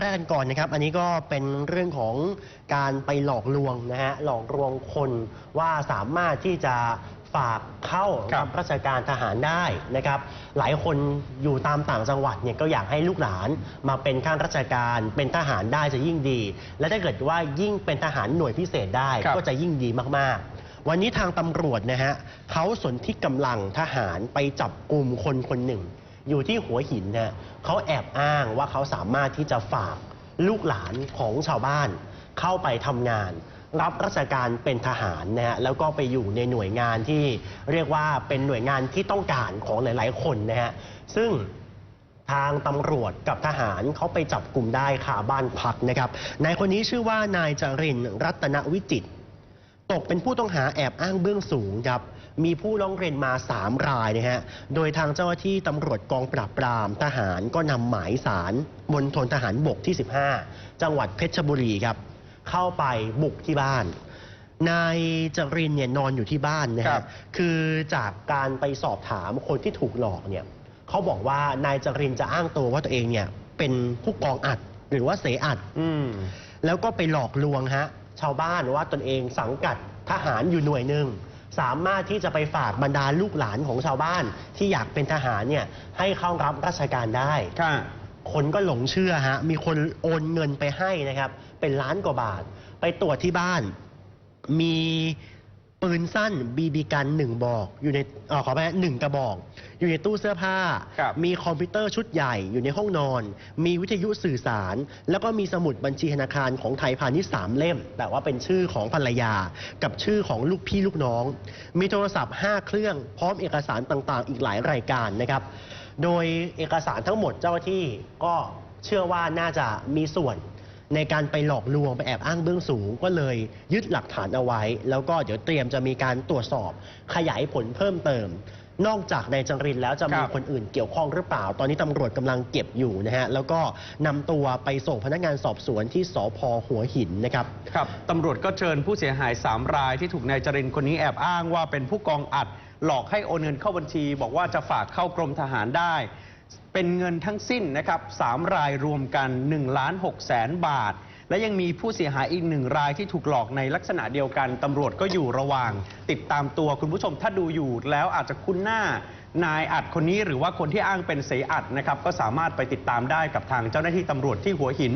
แรกกันก่อนนะครับ อันนี้ก็เป็นเรื่องของการไปหลอกลวงนะฮะ หลอกลวงคนว่าสามารถที่จะฝากเข้าครัรับบราชการทหารได้นะครับ หลายคนอยู่ตามต่างจังหวัดเนี่ยก็อยากให้ลูกหลานมาเป็นข้าราชการเป็นทหารได้จะยิ่งดี และถ้าเกิดว่ายิ่งเป็นทหารหน่วยพิเศษได้ครับก็จะยิ่งดีมากๆวันนี้ทางตำรวจนะฮะเขาสนที่กำลังทหารไปจับกลุ่มคนคนหนึ่ง อยู่ที่หัวหินเนี่ยเขาแอบอ้างว่าเขาสามารถที่จะฝากลูกหลานของชาวบ้าน เข้าไปทำงาน รับราชการเป็นทหารนะฮะแล้วก็ไปอยู่ในหน่วยงานที่เรียกว่าเป็นหน่วยงานที่ต้องการของหลาย ๆ คนนะฮะซึ่งทางตำรวจกับทหารเขาไปจับกลุ่มได้คาบ้านพักนะครับนายคนนี้ชื่อว่านายจรินร์รัตนวิจิตร ตกเป็นผู้ต้องหาแอบอ้างเบื้องสูงครับมีผู้ร้องเรียนมา 3 รายนะฮะ โดยทางเจ้าหน้าที่ตำรวจกองปราบปรามทหารก็นำหมายสารมณฑลทหารบกที่ 15 จังหวัดเพชรบุรีครับ เข้าไปบุกที่บ้าน นายจรินเนี่ยนอนอยู่ที่บ้านนะครัฮะบคือจากการไปสอบถามคนที่ถูกหลอกเนี่ยเขาบอกว่านายจรินจะอ้างตัวว่าตัวเองเนี่ยเป็นผู้กองอัดหรือว่าเสอัดอืมแล้วก็ไปหลอกลวงฮะ ชาวบ้านว่าตนเองสังกัดทหารอยู่หน่วยหนึ่งสามารถที่จะไปฝากบรรดาลูกหลานของชาวบ้านที่อยากเป็นทหารเนี่ยให้เข้ารับราชการได้ค่ะคนก็หลงเชื่อฮะมีคนโอนเงินไปให้นะครับ เป็นล้านกว่าบาท ไปตรวจที่บ้าน มี ปืนสั้นบีบีกันหนึ่งบอกอยู่ในเออขอไปหนึ่งกระบอก อยู่ในตู้เสื้อผ้า ครับมีคอมพิวเตอร์ชุดใหญ่อยู่ในห้องนอน มีวิทยุสื่อสาร แล้วก็มีสมุดบัญชีธนาคารของไทยพาณิชย์สามเล่ม แต่ว่าเป็นชื่อของภรรยา กับชื่อของลูกพี่ลูกน้อง มีโทรศัพท์ 5 เครื่อง พร้อมเอกสารต่างๆ อีกหลายรายการนะครับ โดยเอกสารทั้งหมดเจ้าหน้าที่ก็เชื่อว่าน่าจะมีส่วน ในการไปหลอกลวงไปแอบอ้างเบื้องสูงก็เลยยึดหลักฐานเอาไว้ แล้วก็เดี๋ยวเตรียมจะมีการตรวจสอบขยายผลเพิ่มเติม นอกจากนายจังรินแล้วจะมีครับคนอื่นเกี่ยวข้องหรือเปล่า ตอนนี้ตำรวจกำลังเก็บอยู่นะฮะแล้วก็นำตัวไปส่งพนักงานสอบสวนที่สพหัวหินนะครับครับตำรวจก็เชิญผู้เสียหาย 3 รายที่ถูกนายจรินคนนี้แอบอ้างว่าเป็นผู้กองอัด หลอกให้โอนเงินเข้าบัญชี บอกว่าจะฝากเข้ากรมทหารได้ เป็นเงินทั้งสิ้นนะครับสามรายรวมกัน1ล้าน6แสนบาท และยังมีผู้เสียหายอีกหนึ่งรายที่ถูกหลอกในลักษณะเดียวกันตำรวจก็อยู่ระหว่าง ติดตามตัวคุณผู้ชมถ้าดูอยู่แล้วอาจจะคุ้นหน้านายอัดคนนี้หรือว่าคนที่อ้างเป็นเสยอัดนะครับก็สามารถไปติดตามได้กับทางเจ้าหน้าที่ตำรวจที่หัวหิน